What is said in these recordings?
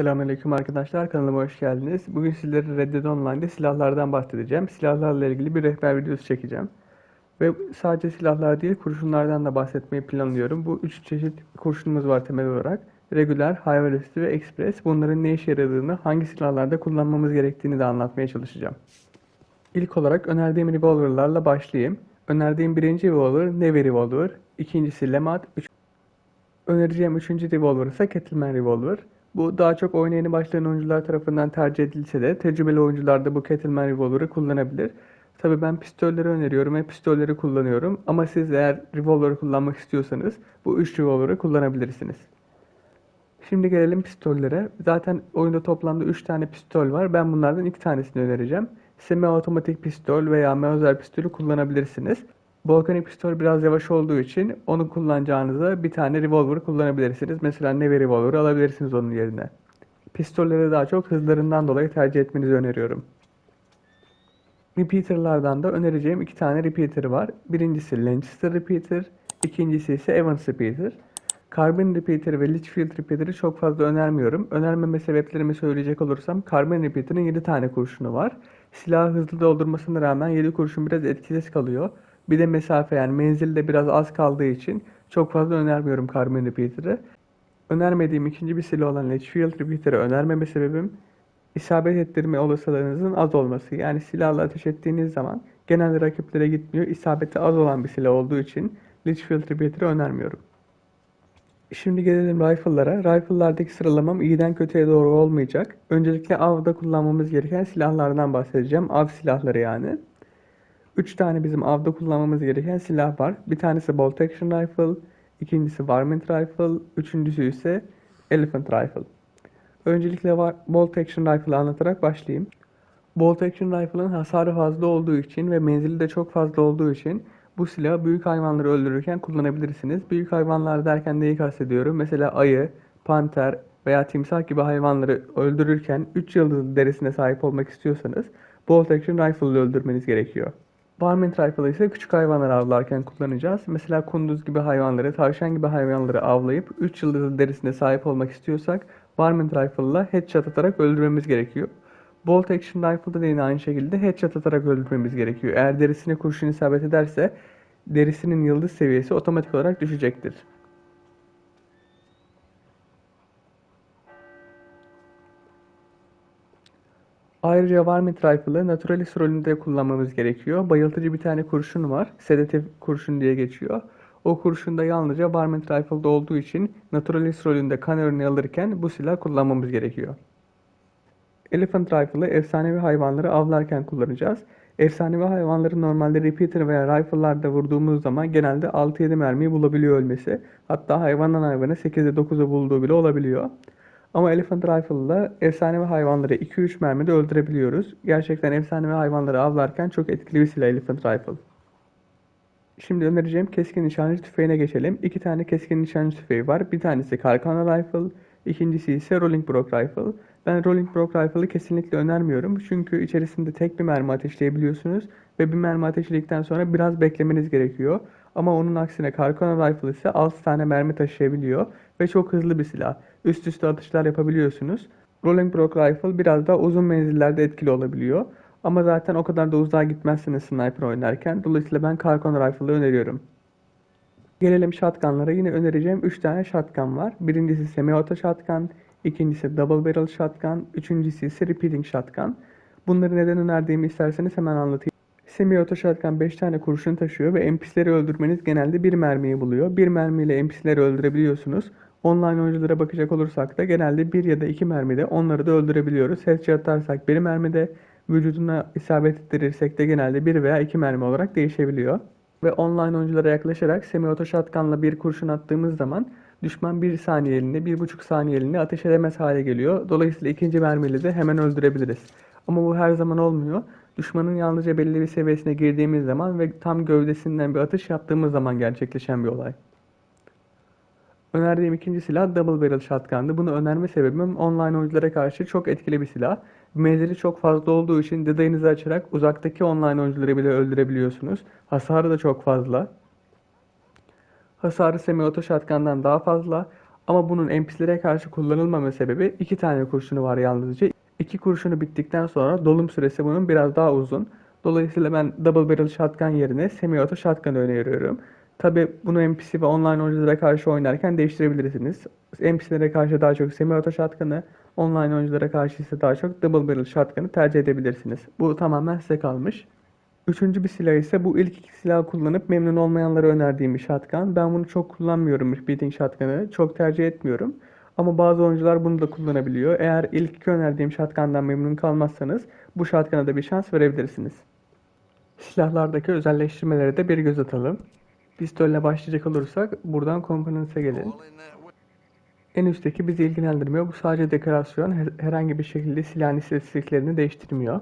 Selamünaleyküm arkadaşlar kanalıma hoş geldiniz. Bugün sizlere Red Dead Online'de silahlardan bahsedeceğim. Silahlarla ilgili bir rehber videosu çekeceğim. Ve sadece silahlar değil kurşunlardan da bahsetmeyi planlıyorum. Bu üç çeşit kurşunumuz var temel olarak. Regular, Velocity ve Express. Bunların ne işe yaradığını, hangi silahlarda kullanmamız gerektiğini de anlatmaya çalışacağım. İlk olarak önerdiğim revolverlarla başlayayım. Önerdiğim birinci revolver Navy Revolver, ikincisi Lemad, üç... önereceğim üçüncü revolver ise Kettleman Revolver. Bu daha çok oyuna başlayan oyuncular tarafından tercih edilse de tecrübeli oyuncular da bu Kettleman Revolver'ı kullanabilir. Tabi ben pistolleri öneriyorum ve pistolleri kullanıyorum ama siz eğer revolver kullanmak istiyorsanız bu 3 revolver'ı kullanabilirsiniz. Şimdi gelelim pistollere. Zaten oyunda toplamda 3 tane pistol var. Ben bunlardan 2 tanesini önereceğim. Semi otomatik pistol veya Mauser pistolü kullanabilirsiniz. Volkanik pistol biraz yavaş olduğu için onu kullanacağınıza bir tane revolver kullanabilirsiniz. Mesela Navy revolver alabilirsiniz onun yerine. Pistolleri daha çok hızlarından dolayı tercih etmenizi öneriyorum. Repeater'lardan da önereceğim iki tane repeater var. Birincisi Lancaster Repeater, ikincisi ise Evans Repeater. Carbon Repeater ve Litchfield Repeater'ı çok fazla önermiyorum. Önermeme sebeplerimi söyleyecek olursam Carbon Repeater'ın 7 tane kurşunu var. Silahı hızlı doldurmasına rağmen 7 kurşun biraz etkisiz kalıyor. Bir de mesafe yani menzilde biraz az kaldığı için çok fazla önermiyorum Carbon Repeater'ı. Önermediğim ikinci bir silah olan Litchfield Repeater'ı önermeme sebebim isabet ettirme olasılığınızın az olması. Yani silahla ateş ettiğiniz zaman genelde rakiplere gitmiyor. İsabeti az olan bir silah olduğu için Litchfield Repeater'ı önermiyorum. Şimdi gelelim rifle'lara. Rifle'lardaki sıralamam iyiden kötüye doğru olmayacak. Öncelikle avda kullanmamız gereken silahlardan bahsedeceğim. Av silahları yani. 3 tane bizim avda kullanmamız gereken silah var. Bir tanesi Bolt Action Rifle, ikincisi Varmint Rifle, üçüncüsü ise Elephant Rifle. Öncelikle Bolt Action Rifle'ı anlatarak başlayayım. Bolt Action Rifle'ın hasarı fazla olduğu için ve menzili de çok fazla olduğu için bu silahı büyük hayvanları öldürürken kullanabilirsiniz. Büyük hayvanlar derken neyi kastediyorum? Mesela ayı, panter veya timsah gibi hayvanları öldürürken 3 yıldız derisine sahip olmak istiyorsanız Bolt Action Rifle ile öldürmeniz gerekiyor. Varmint Rifle ise küçük hayvanları avlarken kullanacağız. Mesela kunduz gibi hayvanları, tavşan gibi hayvanları avlayıp 3 yıldızlı derisine sahip olmak istiyorsak Varmint Rifle ile headshot atarak öldürmemiz gerekiyor. Bolt Action Rifle'da da yine aynı şekilde headshot atarak öldürmemiz gerekiyor. Eğer derisine kurşun isabet ederse derisinin yıldız seviyesi otomatik olarak düşecektir. Ayrıca Varmint Rifle'ı Naturalis rolünde kullanmamız gerekiyor. Bayıltıcı bir tane kurşun var. Sedatif kurşun diye geçiyor. O kurşunda yalnızca Varmint Rifle'da olduğu için Naturalis rolünde kan örneği alırken bu silah kullanmamız gerekiyor. Elephant Rifle'ı efsanevi hayvanları avlarken kullanacağız. Efsanevi hayvanları normalde repeater veya rifle'larda vurduğumuz zaman genelde 6-7 mermiyi bulabiliyor ölmesi. Hatta hayvandan hayvana 8'e 9'a bulduğu bile olabiliyor. Ama Elephant Rifle'la efsanevi hayvanları 2-3 mermide öldürebiliyoruz. Gerçekten efsanevi hayvanları avlarken çok etkili bir silah Elephant Rifle. Şimdi önereceğim keskin nişancı tüfeğine geçelim. İki tane keskin nişancı tüfeği var. Bir tanesi Carcano Rifle, ikincisi ise Rolling Brock Rifle. Ben Rolling Brock Rifle'ı kesinlikle önermiyorum. Çünkü içerisinde tek bir mermi ateşleyebiliyorsunuz ve bir mermi ateşledikten sonra biraz beklemeniz gerekiyor. Ama onun aksine Carcano Rifle ise 6 tane mermi taşıyabiliyor ve çok hızlı bir silah. Üst üste atışlar yapabiliyorsunuz. Rolling Brock Rifle biraz daha uzun menzillerde etkili olabiliyor. Ama zaten o kadar da uzağa gitmezsiniz sniper oynarken. Dolayısıyla ben Carcano Rifle'ı öneriyorum. Gelelim shotgunlara. Yine önereceğim 3 tane shotgun var. Birincisi semi-auto shotgun, ikincisi double barrel shotgun, üçüncüsü ise repeating shotgun. Bunları neden önerdiğimi isterseniz hemen anlatayım. Semi-auto shotgun 5 tane kurşun taşıyor ve NPC'leri öldürmeniz genelde bir mermiyi buluyor. Bir mermiyle NPC'leri öldürebiliyorsunuz. Online oyunculara bakacak olursak da genelde bir ya da iki mermide onları da öldürebiliyoruz. Headshot atarsak bir mermide, vücuduna isabet ettirirsek de genelde bir veya iki mermi olarak değişebiliyor. Ve online oyunculara yaklaşarak semi-auto shotgunla bir kurşun attığımız zaman düşman bir saniyeliğine, bir buçuk saniyeliğine ateş edemez hale geliyor. Dolayısıyla ikinci mermiyle de hemen öldürebiliriz. Ama bu her zaman olmuyor. Düşmanın yalnızca belli bir seviyesine girdiğimiz zaman ve tam gövdesinden bir atış yaptığımız zaman gerçekleşen bir olay. Önerdiğim ikinci silah Double Barrel Shotgun'dı. Bunu önerme sebebim online oyunculara karşı çok etkili bir silah. Menzili çok fazla olduğu için detayınızı açarak uzaktaki online oyuncuları bile öldürebiliyorsunuz. Hasarı da çok fazla. Hasarı semi-auto shotgun'dan daha fazla. Ama bunun NPC'lere karşı kullanılmama sebebi iki tane kurşunu var yalnızca. İki kurşunu bittikten sonra dolum süresi bunun biraz daha uzun. Dolayısıyla ben double barrel shotgun yerine semi-auto shotgun öneriyorum. Tabi bunu NPC ve online oyunculara karşı oynarken değiştirebilirsiniz. NPC'lere karşı daha çok semi-auto shotgun'ı, online oyunculara karşı ise daha çok double barrel shotgun'ı tercih edebilirsiniz. Bu tamamen size kalmış. Üçüncü bir silah ise bu ilk iki silahı kullanıp memnun olmayanlara önerdiğim bir shotgun. Ben bunu çok kullanmıyorum beating shotgun'ı. Çok tercih etmiyorum. Ama bazı oyuncular bunu da kullanabiliyor. Eğer ilk iki önerdiğim shotgun'dan memnun kalmazsanız bu shotgun'a da bir şans verebilirsiniz. Silahlardaki özelleştirmelere de bir göz atalım. Pistolle başlayacak olursak buradan Components'e gelin. En üstteki bizi ilgilendirmiyor. Bu sadece dekorasyon. Her- Herhangi bir şekilde silahın istatistiklerini değiştirmiyor.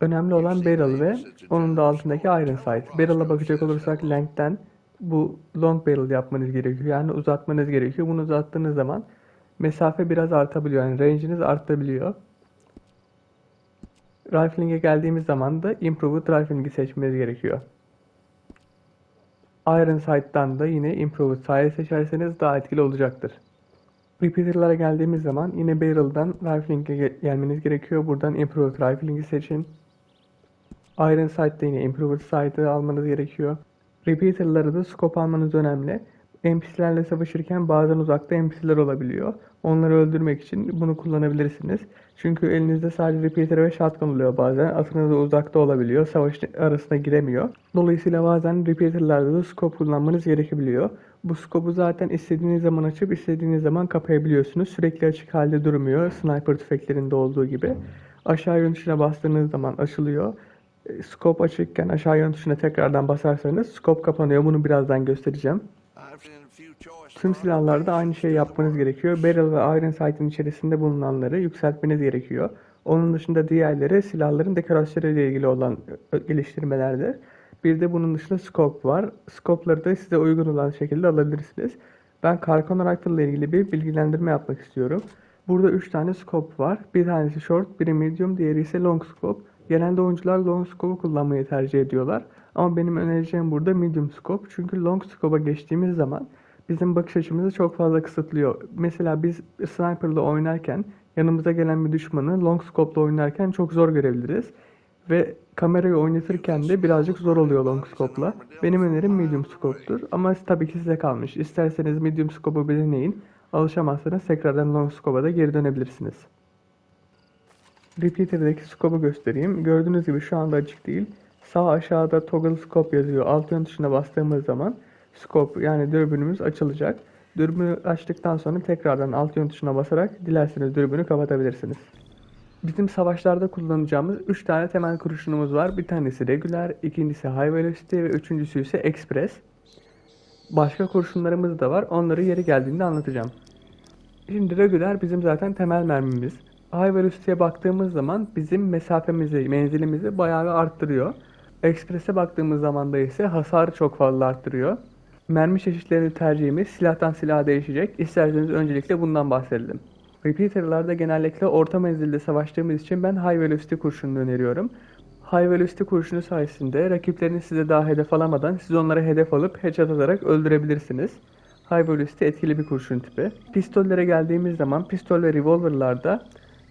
Önemli olan barrel ve onun da altındaki iron sight. Barrel'a bakacak olursak length'ten bu long barrel yapmanız gerekiyor. Yani uzatmanız gerekiyor. Bunu uzattığınız zaman mesafe biraz artabiliyor. Yani range'iniz artabiliyor. Rifling'e geldiğimiz zaman da Improved Rifling'i seçmeniz gerekiyor. Iron Sight'tan da yine Improved Sight seçerseniz daha etkili olacaktır. Repeater'lara geldiğimiz zaman yine Barrel'dan Rifling'e ge- gelmeniz gerekiyor. Buradan Improved Rifling'i seçin. Iron Sight'ta yine Improved Sight'ı almanız gerekiyor. Repeater'ları da scope almanız önemli. NPC'lerle savaşırken bazen uzakta NPC'ler olabiliyor. Onları öldürmek için bunu kullanabilirsiniz. Çünkü elinizde sadece repeater ve shotgun oluyor bazen. Atınız da uzakta olabiliyor. Savaş arasına giremiyor. Dolayısıyla bazen repeater'larda da scope kullanmanız gerekebiliyor. Bu scope'u zaten istediğiniz zaman açıp istediğiniz zaman kapayabiliyorsunuz. Sürekli açık halde durmuyor. Sniper tüfeklerinde olduğu gibi. Aşağı yön tuşuna bastığınız zaman açılıyor. E, Scope açıkken aşağı yön tuşuna tekrardan basarsanız scope kapanıyor. Bunu birazdan göstereceğim. Tüm silahlarda aynı şeyi yapmanız gerekiyor. Barrel ve Iron Sight'ın içerisinde bulunanları yükseltmeniz gerekiyor. Onun dışında diğerleri silahların dekorasyonu ile ilgili olan ö- geliştirmelerdir. Bir de bunun dışında scope var. Scope'ları da size uygun olan şekilde alabilirsiniz. Ben Carcon Rifle ile ilgili bir bilgilendirme yapmak istiyorum. Burada 3 tane scope var. Bir tanesi short, biri medium, diğeri ise long scope. Genelde oyuncular long scope'u kullanmayı tercih ediyorlar. Ama benim önereceğim burada medium scope. Çünkü long scope'a geçtiğimiz zaman bizim bakış açımızı çok fazla kısıtlıyor. Mesela biz sniper'la oynarken yanımıza gelen bir düşmanı long scope'la oynarken çok zor görebiliriz. Ve kamerayı oynatırken de birazcık zor oluyor long scope'la. Benim önerim medium scope'tur. Ama tabii ki size kalmış. İsterseniz medium scope'u bir deneyin. Alışamazsanız tekrardan long scope'a da geri dönebilirsiniz. Repeater'daki scope'u göstereyim. Gördüğünüz gibi şu anda açık değil. Sağ aşağıda toggle scope yazıyor. Alt yön tuşuna bastığımız zaman scope yani dürbünümüz açılacak. Dürbünü açtıktan sonra tekrardan alt yön tuşuna basarak dilerseniz dürbünü kapatabilirsiniz. Bizim savaşlarda kullanacağımız 3 tane temel kurşunumuz var. Bir tanesi regular, ikincisi high velocity ve üçüncüsü ise express. Başka kurşunlarımız da var. Onları yeri geldiğinde anlatacağım. Şimdi regular bizim zaten temel mermimiz. High velocity'ye baktığımız zaman bizim mesafemizi, menzilimizi bayağı arttırıyor. Express'e baktığımız zaman da ise hasarı çok fazla arttırıyor. Mermi çeşitlerini tercihimiz silahtan silaha değişecek. İsterseniz öncelikle bundan bahsedelim. Repeater'larda genellikle orta menzilde savaştığımız için ben high velocity kurşununu öneriyorum. High velocity kurşunu sayesinde rakipleriniz size daha hedef alamadan siz onlara hedef alıp headshot atarak öldürebilirsiniz. High velocity etkili bir kurşun tipi. Pistollere geldiğimiz zaman pistol ve revolverlarda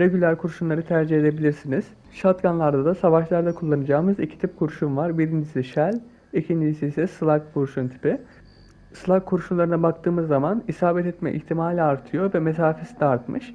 regular kurşunları tercih edebilirsiniz. Shotgunlarda da savaşlarda kullanacağımız iki tip kurşun var. Birincisi shell, ikincisi ise slug kurşun tipi. Slug kurşunlarına baktığımız zaman isabet etme ihtimali artıyor ve mesafesi de artmış.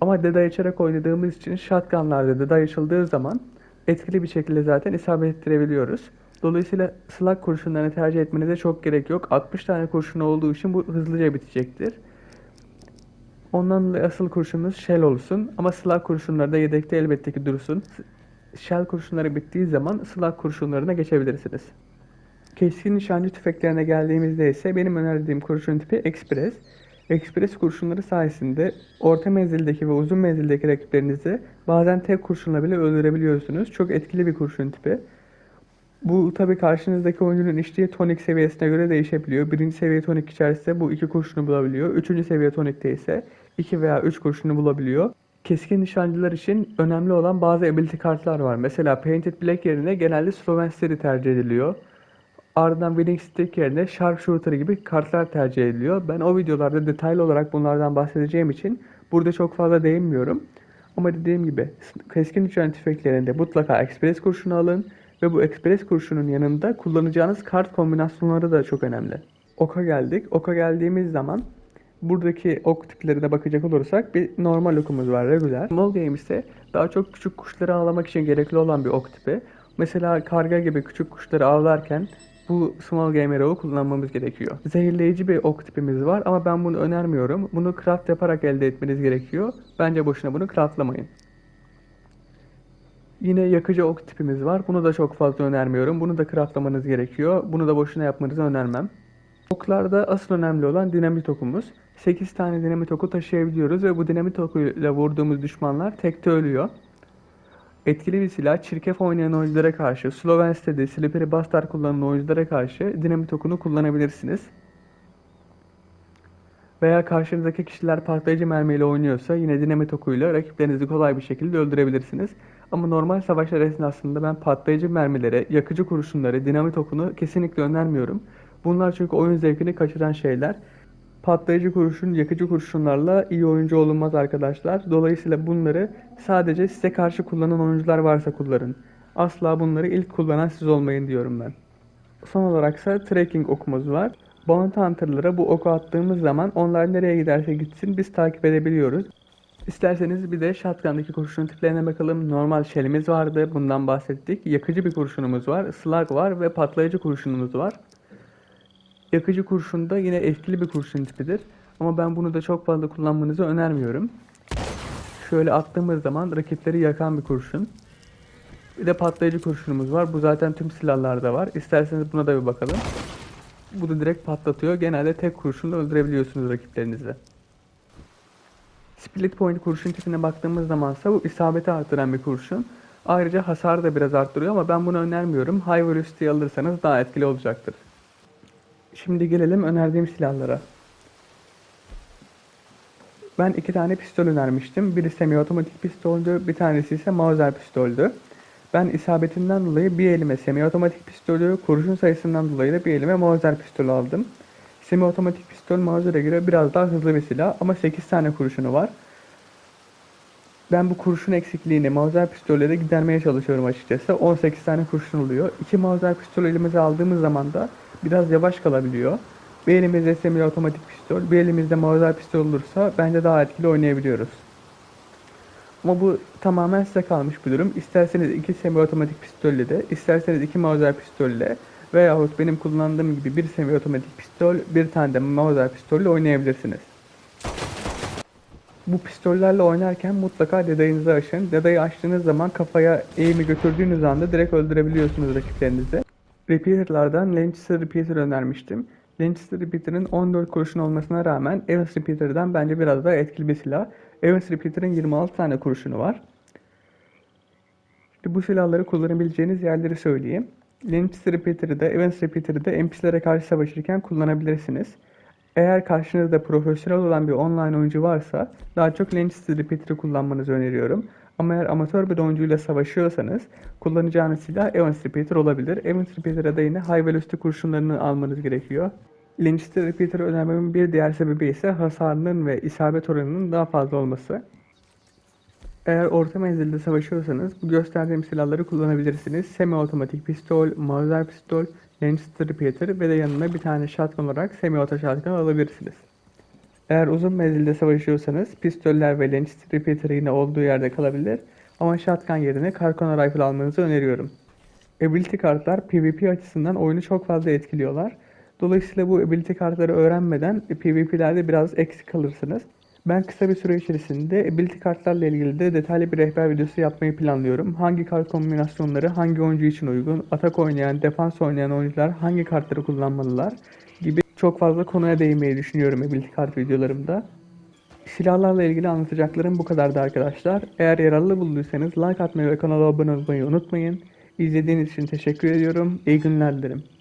Ama deday açarak oynadığımız için shotgunlarda deday açıldığı zaman etkili bir şekilde zaten isabet ettirebiliyoruz. Dolayısıyla slug kurşunlarını tercih etmenize çok gerek yok. 60 tane kurşun olduğu için bu hızlıca bitecektir. Ondan dolayı asıl kurşunumuz shell olsun. Ama slug kurşunları da yedekte elbette ki dursun. Shell kurşunları bittiği zaman slug kurşunlarına geçebilirsiniz. Keskin nişancı tüfeklerine geldiğimizde ise benim önerdiğim kurşun tipi Express. Express kurşunları sayesinde orta menzildeki ve uzun menzildeki rakiplerinizi bazen tek kurşunla bile öldürebiliyorsunuz. Çok etkili bir kurşun tipi. Bu tabi karşınızdaki oyuncunun içtiği tonik seviyesine göre değişebiliyor. Birinci seviye tonik içerisinde bu iki kurşunu bulabiliyor. Üçüncü seviye tonikte ise iki veya üç kurşunu bulabiliyor. Keskin nişancılar için önemli olan bazı ability kartlar var. Mesela Painted Black yerine genelde Slovenster'i tercih ediliyor. Ardından Winning Stick yerine Sharpshooter gibi kartlar tercih ediliyor. Ben o videolarda detaylı olarak bunlardan bahsedeceğim için burada çok fazla değinmiyorum. Ama dediğim gibi keskin nişan tüfeklerinde mutlaka Express kurşunu alın ve bu Express kurşunun yanında kullanacağınız kart kombinasyonları da çok önemli. Oka geldik. Oka geldiğimiz zaman buradaki ok tiplerine bakacak olursak bir normal okumuz var, regular. Small game ise daha çok küçük kuşları avlamak için gerekli olan bir ok tipi. Mesela karga gibi küçük kuşları avlarken bu small game arrow'u kullanmamız gerekiyor. Zehirleyici bir ok tipimiz var ama ben bunu önermiyorum. Bunu craft yaparak elde etmeniz gerekiyor. Bence boşuna bunu craftlamayın. Yine yakıcı ok tipimiz var. Bunu da çok fazla önermiyorum. Bunu da craftlamanız gerekiyor. Bunu da boşuna yapmanızı önermem. Oklarda asıl önemli olan dinamit okumuz. 8 tane dinamit oku taşıyabiliyoruz ve bu dinamit okuyla vurduğumuz düşmanlar tekte ölüyor. Etkili bir silah, çirkef oynayan oyunculara karşı, Sloven Steady, Slippery Bastard kullanan oyunculara karşı dinamit okunu kullanabilirsiniz. Veya karşınızdaki kişiler patlayıcı mermiyle oynuyorsa yine dinamit okuyla rakiplerinizi kolay bir şekilde öldürebilirsiniz. Ama normal savaşlar esnasında ben patlayıcı mermilere, yakıcı kurşunları, dinamit okunu kesinlikle önermiyorum. Bunlar çünkü oyun zevkini kaçıran şeyler. Patlayıcı kurşun, yakıcı kurşunlarla iyi oyuncu olunmaz arkadaşlar. Dolayısıyla bunları sadece size karşı kullanan oyuncular varsa kullanın. Asla bunları ilk kullanan siz olmayın diyorum ben. Son olarak ise tracking okumuz var. Bounty Hunter'lara bu oku attığımız zaman onlar nereye giderse gitsin biz takip edebiliyoruz. İsterseniz bir de shotgun'daki kurşun tiplerine bakalım. Normal shell'imiz vardı. Bundan bahsettik. Yakıcı bir kurşunumuz var. Slug var ve patlayıcı kurşunumuz var. Yakıcı kurşun da yine etkili bir kurşun tipidir. Ama ben bunu da çok fazla kullanmanızı önermiyorum. Şöyle attığımız zaman rakipleri yakan bir kurşun. Bir de patlayıcı kurşunumuz var. Bu zaten tüm silahlarda var. İsterseniz buna da bir bakalım. Bu da direkt patlatıyor. Genelde tek kurşunla öldürebiliyorsunuz rakiplerinizi. Split point kurşun tipine baktığımız zamansa bu isabeti artıran bir kurşun. Ayrıca hasarı da biraz arttırıyor ama ben bunu önermiyorum. High velocity alırsanız daha etkili olacaktır. Şimdi gelelim önerdiğim silahlara. Ben iki tane pistol önermiştim. Biri semi otomatik pistoldü, bir tanesi ise Mauser pistoldü. Ben isabetinden dolayı bir elime semi otomatik pistolü, kurşun sayısından dolayı da bir elime Mauser pistolü aldım. Semi otomatik pistol Mauser'e göre biraz daha hızlı bir silah ama 8 tane kurşunu var. Ben bu kurşun eksikliğini Mauser pistolle de gidermeye çalışıyorum açıkçası. 18 tane kurşun oluyor. İki Mauser pistol elimize aldığımız zaman da biraz yavaş kalabiliyor. Bir elimizde semi otomatik pistol, bir elimizde Mauser pistol olursa bence daha etkili oynayabiliyoruz. Ama bu tamamen size kalmış bir durum. İsterseniz iki semi otomatik pistolle de, isterseniz iki Mauser pistolle veyahut benim kullandığım gibi bir semi otomatik pistol, bir tane de Mauser pistolle oynayabilirsiniz. Bu pistollerle oynarken mutlaka dedayınızı açın. Dedayı açtığınız zaman kafaya eğimi götürdüğünüz anda direkt öldürebiliyorsunuz rakiplerinizi. Repeater'lardan Lancaster Repeater önermiştim. Lancaster Repeater'ın 14 kurşun olmasına rağmen Evans Repeater'dan bence biraz daha etkili bir silah. Evans Repeater'ın 26 tane kurşunu var. İşte bu silahları kullanabileceğiniz yerleri söyleyeyim. Lancaster Repeater'ı da Evans Repeater'ı da NPC'lere karşı savaşırken kullanabilirsiniz. Eğer karşınızda profesyonel olan bir online oyuncu varsa daha çok Lancaster Repeater'ı kullanmanızı öneriyorum. Ama eğer amatör bir oyuncuyla savaşıyorsanız kullanacağınız silah Evans Repeater olabilir. Evans Repeater'a da yine high velocity kurşunlarını almanız gerekiyor. Lancaster Repeater'ı önermemin bir diğer sebebi ise hasarının ve isabet oranının daha fazla olması. Eğer orta menzilde savaşıyorsanız bu gösterdiğim silahları kullanabilirsiniz. Semi otomatik pistol, Mauser pistol, Lancaster Repeater ve de yanına bir tane shotgun olarak semi auto shotgun alabilirsiniz. Eğer uzun menzilde savaşıyorsanız pistoller ve Lancaster Repeater yine olduğu yerde kalabilir ama shotgun yerine Carcona Rifle almanızı öneriyorum. Ability kartlar PvP açısından oyunu çok fazla etkiliyorlar. Dolayısıyla bu ability kartları öğrenmeden PvP'lerde biraz eksik kalırsınız. Ben kısa bir süre içerisinde ability kartlarla ilgili de detaylı bir rehber videosu yapmayı planlıyorum. Hangi kart kombinasyonları hangi oyuncu için uygun, atak oynayan, defans oynayan oyuncular hangi kartları kullanmalılar gibi çok fazla konuya değinmeyi düşünüyorum ability kart videolarımda. Silahlarla ilgili anlatacaklarım bu kadardı arkadaşlar. Eğer yararlı bulduysanız like atmayı ve kanala abone olmayı unutmayın. İzlediğiniz için teşekkür ediyorum. İyi günler dilerim.